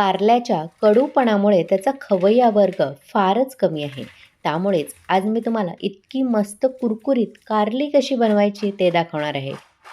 कारल्याच्या कडूपणामुळे त्याचा खवय्या वर्ग फारच कमी आहे. त्यामुळेच आज मी तुम्हाला इतकी मस्त कुरकुरीत कारली कशी बनवायची ते दाखवणार आहे.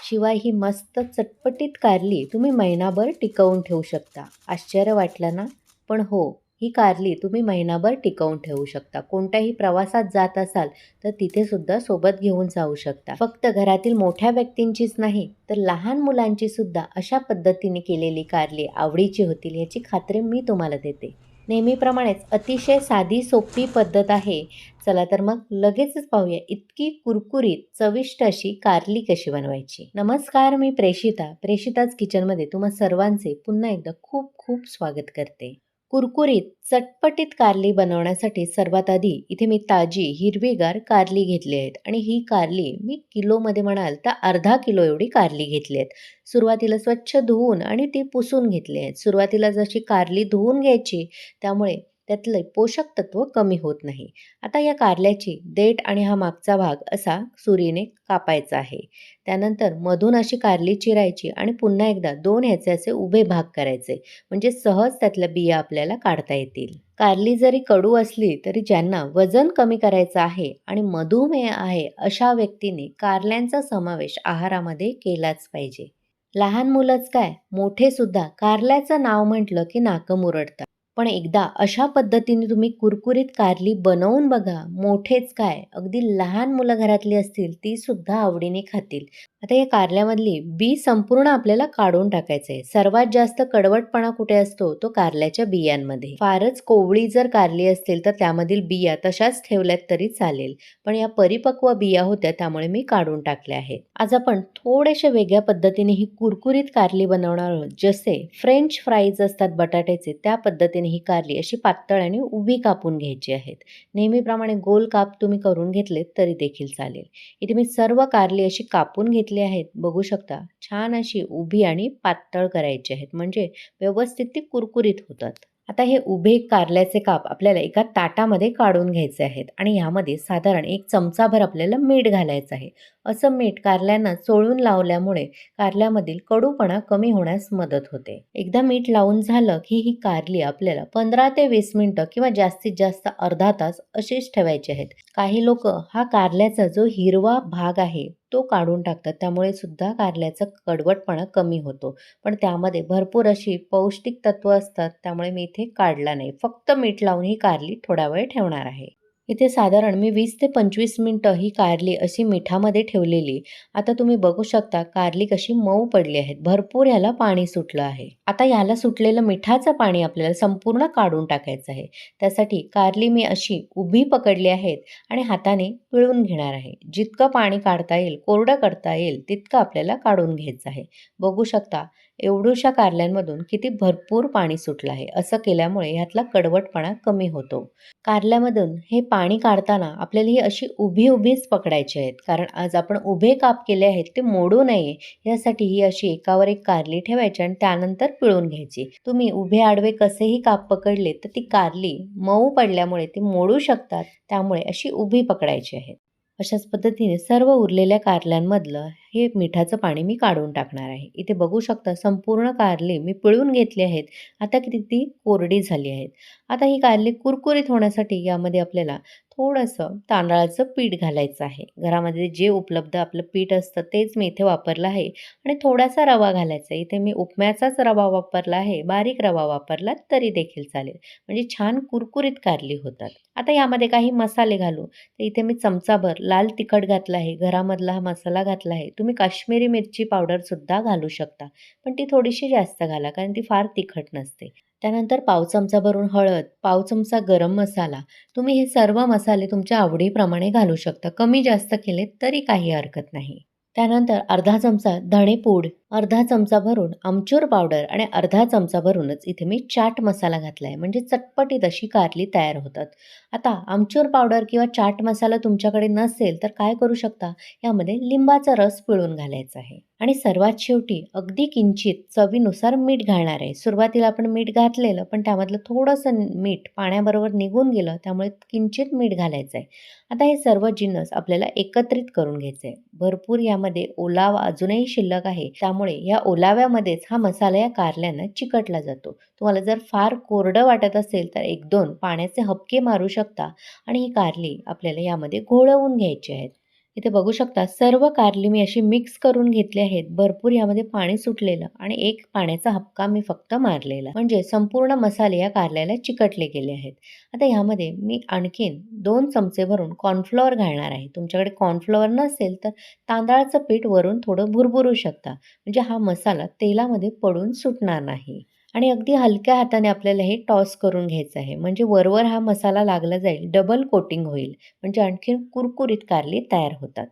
शिवाय ही मस्त चटपटीत कारली तुम्ही महिनाभर टिकवून ठेवू शकता. आश्चर्य वाटलं ना? पण हो ही कारली तुम्ही महिनाभर टिकवून ठेवू शकता. कोणत्याही प्रवासात जात असाल तर तिथे सुद्धा सोबत घेऊन जाऊ शकता. फक्त घरातील मोठ्या व्यक्तींचीच नाही तर लहान मुलांची सुद्धा अशा पद्धतीने केलेली कारली आवडीची होतील याची खात्री मी तुम्हाला देते. नेहमीप्रमाणेच अतिशय साधी सोपी पद्धत आहे. चला तर मग लगेचच पाहूया इतकी कुरकुरीत चविष्ट अशी कारली कशी बनवायची. नमस्कार मी प्रेषिता. प्रेषिताच किचनमध्ये तुम्हा सर्वांचे पुन्हा एकदा खूप खूप स्वागत करते. कुरकुरीत चटपटीत कारली बनवण्यासाठी सर्वात आधी इथे मी ताजी हिरवीगार कारली घेतली आहेत. आणि ही कारली मी किलोमध्ये म्हणाल तर अर्धा किलो एवढी कारली घेतली आहेत. सुरुवातीला स्वच्छ धुवून आणि ती पुसून घेतली आहेत. सुरुवातीला जशी कारली धुवून घ्यायची त्यामुळे त्यातलं पोषक तत्व कमी होत नाही. आता या कारल्याची देठ आणि हा मागचा भाग असा सुरीने कापायचा आहे. त्यानंतर मधून अशी कारली चिरायची आणि पुन्हा एकदा दोन ह्याचे असे उभे भाग करायचे. म्हणजे सहज त्यातल्या बिया आपल्याला काढता येतील. कारली जरी कडू असली तरी ज्यांना वजन कमी करायचं आहे आणि मधुमेह आहे अशा व्यक्तीने कारल्यांचा समावेश आहारामध्ये केलाच पाहिजे. लहान मुलंच काय? मोठे सुद्धा. कारल्याचं नाव म्हटलं की नाकं मुरडतात. पण एकदा अशा पद्धतीने तुम्ही कुरकुरीत कारली बनवून बघा. मोठेच काय? अगदी लहान मुलं घरातली असतील ती सुद्धा आवडीने खातील. आता या कारल्यामधली बी संपूर्ण आपल्याला काढून टाकायचं आहे सर्वात जास्त कडवटपणा कुठे असतो? तो कारल्याच्या बियांमध्ये. फारच कोवळी जर कारली असतील तर त्यामधील बिया तशाच ठेवल्यात तरी चालेल. पण या परिपक्व बिया होत्या त्यामुळे मी काढून टाकल्या आहेत. आज आपण थोड्याशा वेगळ्या पद्धतीने ही कुरकुरीत कारली बनवणार आहोत. जसे फ्रेंच फ्राईज असतात बटाट्याचे त्या पद्धतीने ही कारली अशी पातळ आणि उभी कापून घ्यायची आहेत. नेहमीप्रमाणे गोल काप तुम्ही करून घेतलेत तरी देखील चालेल. इथे मी सर्व कारली अशी कापून घेतली आहेत. बघू शकता छान अशी उभी आणि पातळ करायची आहेत. म्हणजे व्यवस्थित ती कुरकुरीत होतात. आता हे उभे कारल्याचे काप आपल्याला एका ताटामध्ये काढून घ्यायचे आहेत आणि ह्यामध्ये साधारण एक चमचाभर आपल्याला मीठ घालायचं आहे. असं मीठ कारल्यांना चोळून लावल्यामुळे कारल्यामधील कडूपणा कमी होण्यास मदत होते. एकदा मीठ लावून झालं की ही कारली आपल्याला पंधरा ते वीस मिनिटं किंवा जास्तीत जास्त अर्धा तास अशीच ठेवायची आहेत. काही लोक हा कारल्याचा जो हिरवा भाग आहे तो काढून टाकतात. त्यामुळे सुद्धा कारल्याचा कडवटपणा कमी होतो. पण त्यामध्ये भरपूर अशी पौष्टिक तत्व असतात. त्यामुळे मी इथे काढला नाही. फक्त मीठ लावून ही कारली थोडा वेळ ठेवणार आहे. इथे साधारण मी वीस ते पंचवीस मिनटं ही कारली अशी मिठामध्ये ठेवलेली. आता तुम्ही बघू शकता कारली कशी मऊ पडली आहेत. भरपूर ह्याला पाणी सुटलं आहे. आता ह्याला सुटलेलं मिठाचं पाणी आपल्याला संपूर्ण काढून टाकायचं आहे. त्यासाठी कारली मी अशी उभी पकडली आहेत आणि हाताने पिळून घेणार आहे. जितकं पाणी काढता येईल कोरडं करता येईल तितकं आपल्याला काढून घ्यायचं आहे. बघू शकता एवढूशा कारल्यांमधून किती भरपूर पाणी सुटलं आहे असं केल्यामुळे ह्यातला कडवटपणा कमी होतो. कारल्यामधून हे पाणी काढताना आपल्याला ही अशी उभी उभीच पकडायची आहेत कारण आज आपण उभे काप केले आहेत ते मोडू नये यासाठी ही अशी एकावर एक कारली ठेवायची आणि त्यानंतर पिळून घ्यायची. तुम्ही उभे आडवे कसेही काप पकडले तर ती कारली मऊ पडल्यामुळे ती मोडू शकतात त्यामुळे अशी उभी पकडायची आहेत अशाच पद्धतीने सर्व उरलेल्या कारल्यांमधलं हे मिठाचं पाणी मी काढून टाकणार आहे. इथे बघू शकता संपूर्ण कारली मी पिळून घेतली आहेत. आता किती ती कोरडी झाली आहेत. आता ही कारली कुरकुरीत होण्यासाठी यामध्ये आपल्याला थोडंसं तांदळाचं पीठ घालायचं आहे. घरामध्ये जे उपलब्ध आपलं पीठ असतं तेच मी इथे वापरलं आहे. आणि थोडासा रवा घालायचा इथे मी उपम्याचाच रवा वापरला आहे. बारीक रवा वापरला तरी देखील चालेल. म्हणजे छान कुरकुरीत कारली होतात. आता यामध्ये काही मसाले घालू. तर इथे मी चमचाभर लाल तिखट घातला आहे. घरामधला हा मसाला घातला आहे. तुम्ही काश्मीरी मिरची पावडरसुद्धा घालू शकता. पण ती थोडीशी जास्त घाला. कारण ती फार तिखट नसते. त्यानंतर पाव चमचा भरून हळद पाव चमचा गरम मसाला. तुम्ही हे सर्व मसाले तुमच्या आवडीप्रमाणे घालू शकता. कमी जास्त केले तरी काही हरकत नाही. त्यानंतर अर्धा चमचा धणेपूड अर्धा चमचा भरून आमचूर पावडर आणि अर्धा चमचा भरूनच इथे मी चाट मसाला घातला आहे म्हणजे चटपटीत अशी कारली तयार होतात. आता आमचूर पावडर किंवा चाट मसाला तुमच्याकडे नसेल तर काय करू शकता? यामध्ये लिंबाचा रस पिळून घालायचा आहे. आणि सर्वात शेवटी अगदी किंचित चवीनुसार मीठ घालणार आहे. सुरुवातीला आपण मीठ घातलेलं पण त्यामधलं थोडंसं मीठ पाण्याबरोबर निघून गेलं त्यामुळे किंचित मीठ घालायचं आहे आता हे सर्व जिन्नस आपल्याला एकत्रित करून घ्यायचं आहे भरपूर यामध्ये ओलावा अजूनही शिल्लक आहे. त्यामुळे या ओलाव्यामध्येच हा मसाला या कारल्यांना चिकटला जातो. तुम्हाला जर फार कोरडं वाटत असेल तर एक दोन पाण्याचे हपके मारू शकता आणि ही कारली आपल्याला यामध्ये घोळवून घ्यायची आहेत. इथे बघू शकता सर्व कारली मी अशी मिक्स करून घेतली आहेत. भरपूर यामध्ये पाणी सुटलेलं आणि एक पाण्याचा हपका मी फक्त मारलेला. म्हणजे संपूर्ण मसाले या कारल्याला चिकटले गेले आहेत. आता ह्यामध्ये मी आणखीन दोन चमचे भरून कॉर्नफ्लॉवर घालणार आहे. तुमच्याकडे कॉर्नफ्लॉवर नसेल तर तांदळाचं पीठ वरून थोडं भुरभुरू शकता. म्हणजे हा मसाला तेलामध्ये पडून सुटणार नाही. आणि अगदी हलक्या हाताने आपल्याला हे टॉस करून घ्यायचं आहे. म्हणजे वरवर हा मसाला लागला जाईल डबल कोटिंग होईल. म्हणजे आणखीन कुरकुरीत कारली तयार होतात.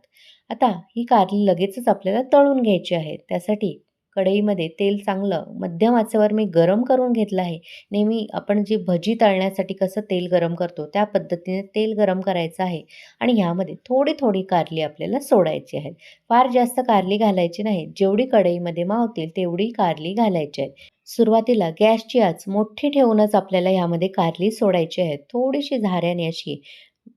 आता ही कारली लगेचच आपल्याला तळून घ्यायची आहे. त्यासाठी कढईमध्ये तेल चांगलं मध्यम आचेवर मी गरम करून घेतलं आहे. नेहमी आपण जी भजी तळण्यासाठी कसं तेल गरम करतो त्या पद्धतीने तेल गरम करायचं आहे आणि ह्यामध्ये थोडी थोडी कारली आपल्याला सोडायची आहे फार जास्त कारली घालायची नाही. जेवढी कढईमध्ये मावतील तेवढी कारली घालायची आहे सुरुवातीला गॅसची आच मोठी ठेवूनच आपल्याला ह्यामध्ये कारली सोडायची आहे थोडीशी झाऱ्याने अशी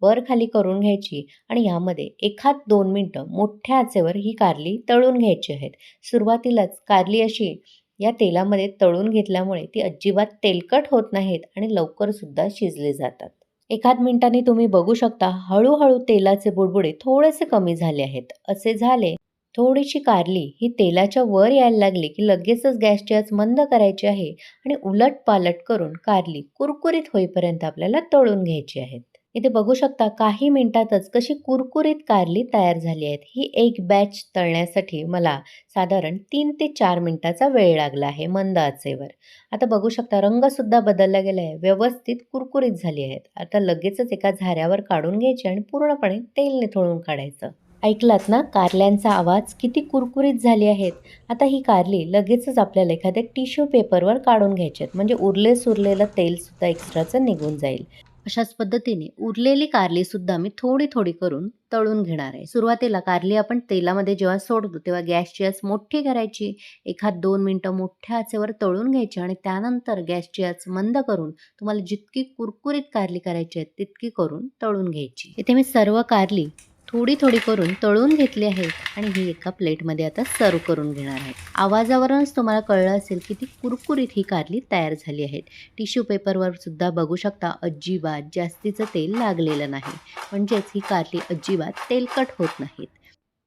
वर खाली करून घ्यायची आणि यामध्ये एखाद दोन मिनटं मोठ्या आचेवर ही कारली तळून घ्यायची आहेत. सुरुवातीलाच कारली अशी या तेलामध्ये तळून घेतल्यामुळे ती अजिबात तेलकट होत नाहीत आणि लवकरसुद्धा शिजले जातात. एखाद मिनिटाने तुम्ही बघू शकता हळूहळू तेलाचे बुडबुडे थोडेसे कमी झाले आहेत. असे झाले थोडीशी कारली ही तेलाच्या वर यायला लागली की लगेचच गॅसची आच मंद करायची आहे आणि उलट पालट करून कारली कुरकुरीत होईपर्यंत आपल्याला तळून घ्यायची आहेत इथे बघू शकता काही मिनिटातच कशी कुरकुरीत कारली तयार झाली आहेत. ही एक बॅच तळण्यासाठी मला साधारण तीन ते चार मिनिटाचा वेळ लागला आहे मंद आचेवर. आता बघू शकता रंगसुद्धा बदलला गेला आहे व्यवस्थित कुरकुरीत झाली आहेत. आता लगेचच एका झाऱ्यावर काढून घ्यायची आणि पूर्णपणे तेल निथळून काढायचं. ऐकलात ना कारल्यांचा आवाज किती कुरकुरीत झाली आहेत. आता ही कारली लगेचच आपल्याला एखाद्या टिश्यू पेपरवर काढून घ्यायची आहेत. म्हणजे उरले सुरलेलं तेलसुद्धा एक्स्ट्राचं निघून जाईल. अशाच पद्धतीने उरलेली कारलीसुद्धा मी थोडी थोडी करून तळून घेणार आहे. सुरुवातीला कारली आपण तेलामध्ये जेव्हा सोडतो तेव्हा गॅसची आच मोठी करायची. एखाद दोन मिनटं मोठ्या आचेवर तळून घ्यायची आणि त्यानंतर गॅसची आच मंद करून तुम्हाला जितकी कुरकुरीत कारली करायची आहे तितकी करून तळून घ्यायची. इथे मी सर्व कारली थोडी थोडी करून तळून घेतली आहेत आणि ही एका प्लेटमध्ये आता सर्व करून घेणार आहे. आवाजावरूनच तुम्हाला कळलं असेल की ती कुरकुरीत ही कारली तयार झाली आहेत टिश्यू पेपरवर सुद्धा बघू शकता अजिबात जास्तीचं तेल लागलेलं नाही. म्हणजेच ही कारली अजिबात तेलकट होत नाहीत.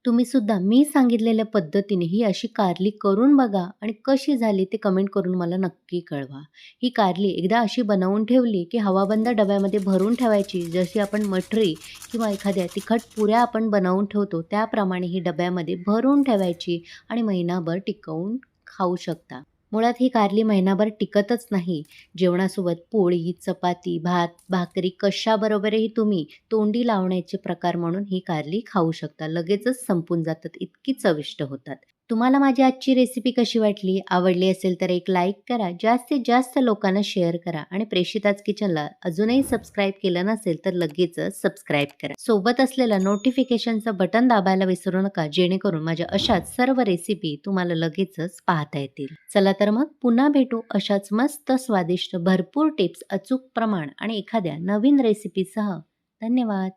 तुम्ही सुद्धा मी सांगितलेल्या पद्धतीने ही अशी कारली करून बघा आणि कशी झाली ते कमेंट करून मला नक्की कळवा. ही कारली एकदा अशी बनवून ठेवली की हवाबंद डब्यामध्ये भरून ठेवायची. जशी आपण मठरी किंवा एखाद्या तिखट पुऱ्या आपण बनवून ठेवतो त्याप्रमाणे ही डब्यामध्ये भरून ठेवायची आणि महिनाभर टिकवून खाऊ शकता. मुळात ही कारली महिनाभर टिकतच नाही. जेवणासोबत पोळी चपाती भात भाकरी कशाबरोबरही तुम्ही तोंडी लावण्याचे प्रकार म्हणून ही कारली खाऊ शकता. लगेचच संपून जातात इतकी चविष्ट होतात. तुम्हाला माझी आजची रेसिपी कशी वाटली? आवडली असेल तर एक लाईक करा जास्तीत जास्त लोकांना शेअर करा आणि प्रेषिताज किचनला अजूनही सबस्क्राईब केलं नसेल तर लगेचच सबस्क्राईब करा. सोबत असलेलं नोटिफिकेशनचं बटन दाबायला विसरू नका जेणेकरून माझ्या अशाच सर्व रेसिपी तुम्हाला लगेचच पाहता येतील. चला तर मग पुन्हा भेटू अशाच मस्त स्वादिष्ट भरपूर टिप्स अचूक प्रमाण आणि एखाद्या नवीन रेसिपीसह धन्यवाद!